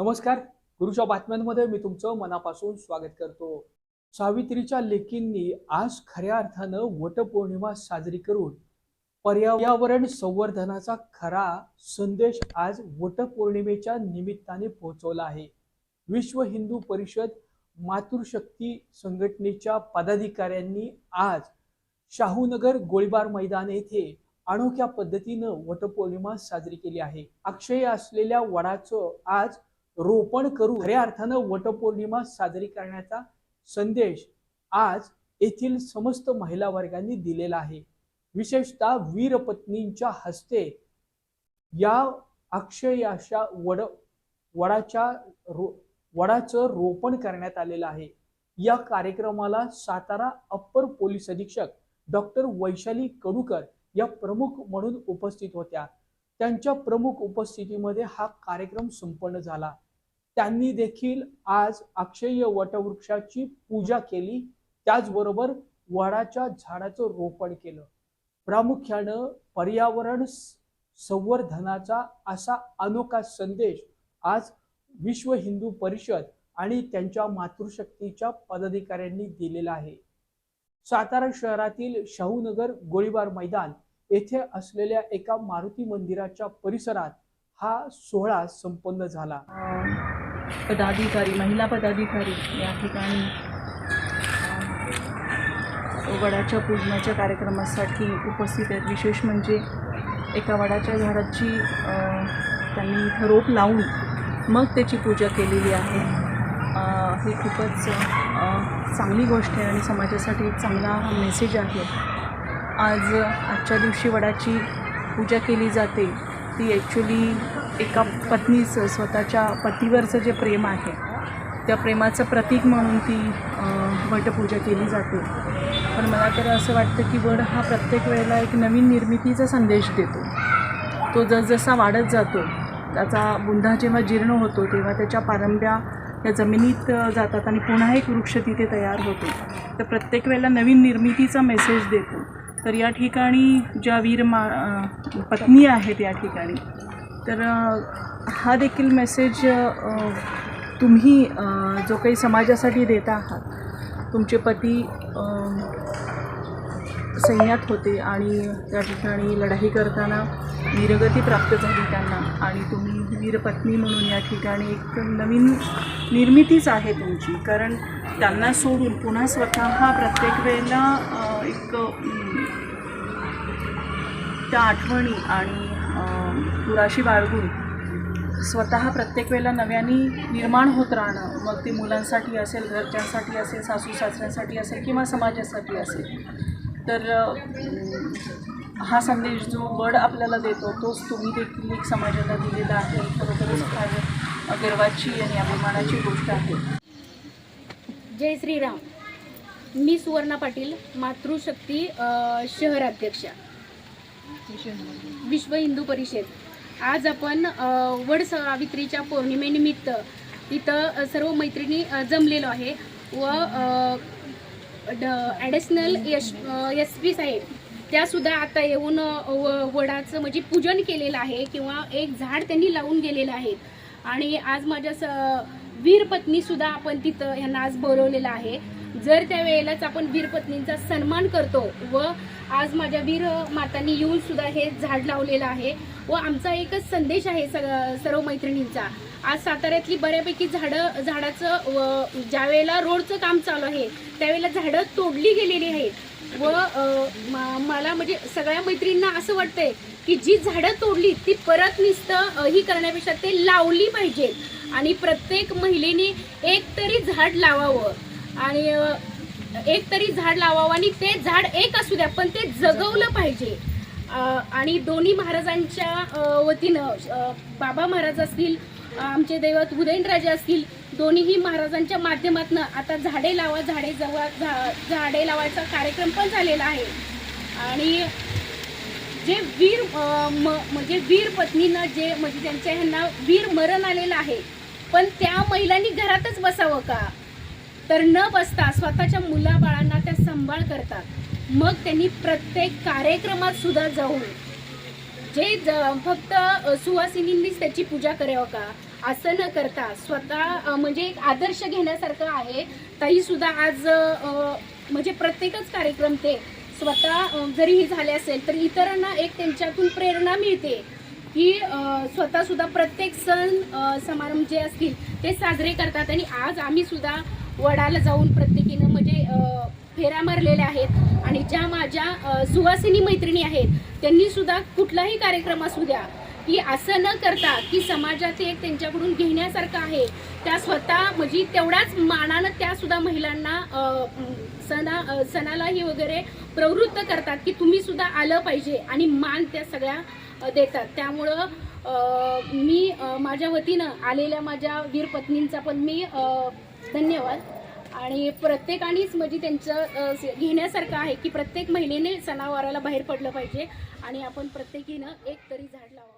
नमस्कार. गुरुच्या बातम्यांमध्ये मी तुमचं मनापासून स्वागत करतो. सावित्रीच्या लेकींनी आज खऱ्या अर्थानं वटपौर्णिमा साजरी करून पर्यावरण संवर्धनाचा खरा संदेश आज वटपौर्णिमेच्या निमित्ताने पोहोचवला आहे. विश्व हिंदू परिषद मातृशक्ती संघटनेच्या पदाधिकाऱ्यांनी आज शाहूनगर गोळीबार मैदान येथे अनोख्या पद्धतीनं वटपौर्णिमा साजरी केली आहे. अक्षय असलेल्या वडाचं आज रोपण करू. खऱ्या अर्थानं वटपौर्णिमा साजरी करण्याचा संदेश आज येथील समस्त महिला वर्गांनी दिलेला आहे. विशेषतः वीरपत्नींच्या हस्ते या अक्षय अशा वड वडाच्या रो वडाचं रोपण करण्यात आलेलं आहे. या कार्यक्रमाला सातारा अप्पर पोलीस अधीक्षक डॉक्टर वैशाली कडूकर या प्रमुख म्हणून उपस्थित होत्या. त्यांच्या प्रमुख उपस्थितीमध्ये हा कार्यक्रम संपन्न झाला. त्यांनी देखील आज अक्षय वटवृक्षाची पूजा केली. त्याचबरोबर वडाच्या झाडाचं रोपण केलं. प्रामुख्यानं पर्यावरण संवर्धनाचा असा अनोखा संदेश आज विश्व हिंदू परिषद आणि त्यांच्या मातृशक्तीच्या पदाधिकाऱ्यांनी दिलेला आहे. सातारा शहरातील शाहूनगर गोळीबार मैदान येथे असलेल्या एका मारुती मंदिराच्या परिसरात हा सोहळा संपन्न झाला. पदाधिकारी महिला पदाधिकारी या ठिकाणी वडाच्या पूजनाच्या कार्यक्रमासाठी उपस्थित आहेत. विशेष म्हणजे एका वडाच्या झाडाची त्यांनी इथं रोप लावून मग त्याची पूजा केलेली आहे. ही खूपच चांगली गोष्ट आहे आणि समाजासाठी एक चांगला हा मेसेज आहे. आज आजच्या दिवशी वडाची पूजा केली जाते. ती ॲक्च्युली एका पत्नीचं स्वतःच्या पतीवरचं जे प्रेम आहे त्या प्रेमाचं प्रतीक म्हणून ती वटपूजा केली जाते. पण मला तर असं वाटतं की वड हा प्रत्येक वेळेला एक नवीन निर्मितीचा संदेश देतो. तो जसजसा वाढत जातो त्याचा बुंधा जेव्हा जीर्ण होतो तेव्हा त्याच्या पारंब्या त्या जमिनीत जातात आणि पुन्हा एक वृक्ष तिथे तयार होतो. तर प्रत्येक वेळेला नवीन निर्मितीचा मेसेज देतो. तर या ठिकाणी ज्या वीर मा पत्नी आहेत या ठिकाणी तर हा देखील मेसेज तुम्ही जो काही समाजासाठी देत आहात तुमचे पती सैन्यात होते आणि त्या ठिकाणी लढाई करताना वीरगती प्राप्त झाली त्यांना आणि तुम्ही वीरपत्नी म्हणून या ठिकाणी एक नवीन निर्मितीच आहे तुमची. कारण त्यांना सोडून पुन्हा स्वतः प्रत्येक वेळेला एक त्या आठवणी आणि अ, पुराशी बाळगून स्वतः प्रत्येक वेळेला नव्याने निर्माण होत राहणं मग ते मुलांसाठी असेल घरच्यांसाठी असेल सासू सासऱ्यांसाठी असेल किंवा समाजासाठी असेल. तर हा संदेश जो वड आपल्याला देतो तोच तुम्ही देखील एक समाजाला दिलेला आहे. खरोखरच फार गर्वाची आणि अभिमानाची गोष्ट आहे. जय श्रीराम. मी सुवर्णा पाटील मातृशक्ती शहराध्यक्षा विश्व हिंदू परिषद. आज आपण वड सावित्रीच्या पौर्णिमेनिमित्त इथं सर्व मैत्रिणी जमलेलो आहे व ॲडिशनल यश एस पी साहेब त्यासुद्धा आता येऊन व- वडाचं म्हणजे पूजन केलेलं आहे किंवा एक झाड त्यांनी लावून गेलेलं आहे. आणि आज माझ्या स वीरपत्नीसुद्धा आपण तिथं ह्यांना आज बोलवलेलं आहे. जर त्या वेळेलाच आपण वीरपत्नींचा सन्मान करतो व आज माझ्या वीर मातांनी येऊन सुद्धा हे झाड लावलेलं आहे व आमचा एकच संदेश आहे सग- सर्व मैत्रिणींचा. आज साताऱ्यातली बऱ्यापैकी झाडं झाडाचं व ज्या वेळेला रोडचं काम चालू आहे त्यावेळेला झाडं तोडली गेलेली आहेत. व मला म्हणजे सगळ्या मैत्रिणींना असं वाटतंय की जी झाडं तोडली ती परत नुसतं ही करण्यापेक्षा ते लावली पाहिजेत आणि प्रत्येक महिलेने एक तरी झाड लावावं. आणि एक तरी झाड लावावं आणि ते झाड एक असू द्या पण ते जगवलं पाहिजे. आणि दोन्ही महाराजांच्या वतीनं बाबा महाराज असतील आमचे दैवत उदयनराजे असतील दोन्हीही महाराजांच्या माध्यमातून आता झाडे लावा झाडे जवळ झा- झाडे लावायचा कार्यक्रम पण झालेला आहे. आणि जे वीर म- म्हणजे वीर पत्नीनं जे म्हणजे त्यांच्या ह्यांना वीर मरण आलेलं आहे पण त्या महिलांनी घरातच बसावं का? तर न बसता स्वतःच्या मुलाबाळांना त्या सांभाळ करतात. मग त्यांनी प्रत्येक कार्यक्रमात सुद्धा जाऊन जे ज- फक्त सुवासिनींनीच त्याची पूजा करावं का? असं न करता स्वतः म्हणजे एक आदर्श घेण्यासारखं आहे. ताई सुद्धा आज म्हणजे प्रत्येकच कार्यक्रम ते स्वतः जरीही जरी झाले असेल तर इतरांना एक त्यांच्यातून प्रेरणा मिळते की स्वतःसुद्धा स्वतः सुद्धा प्रत्येक सण समारंभ जे असतील ते साजरे करतात. आणि आज आम्ही सुद्धा वडाला जाऊन प्रत्येकीनं म्हणजे फेऱ्या मारलेल्या आहेत. आणि ज्या माझ्या सुवासिनी मैत्रिणी आहेत त्यांनी सुद्धा कुठलाही कार्यक्रम असू द्या की असं न करता की समाजात एक त्यांच्याकडून घेण्यासारखं आहे त्या स्वतः म्हणजे तेवढ्याच मानानं त्या सुद्धा महिलांना सणा सणालाही वगैरे प्रवृत्त करतात की तुम्ही सुद्धा आलं पाहिजे आणि मान त्या सगळ्या देतात. त्यामुळं मी माझ्या वतीनं आलेल्या माझ्या वीर पत्नींचा पण मी धन्यवाद. आणि प्रत्येकानेच म्हणजे त्यांचं घेण्यासारखं आहे की प्रत्येक महिलेने सणावाराला बाहेर पडलं पाहिजे. आणि आपण प्रत्येकीनं एक तरी झाड लावावं.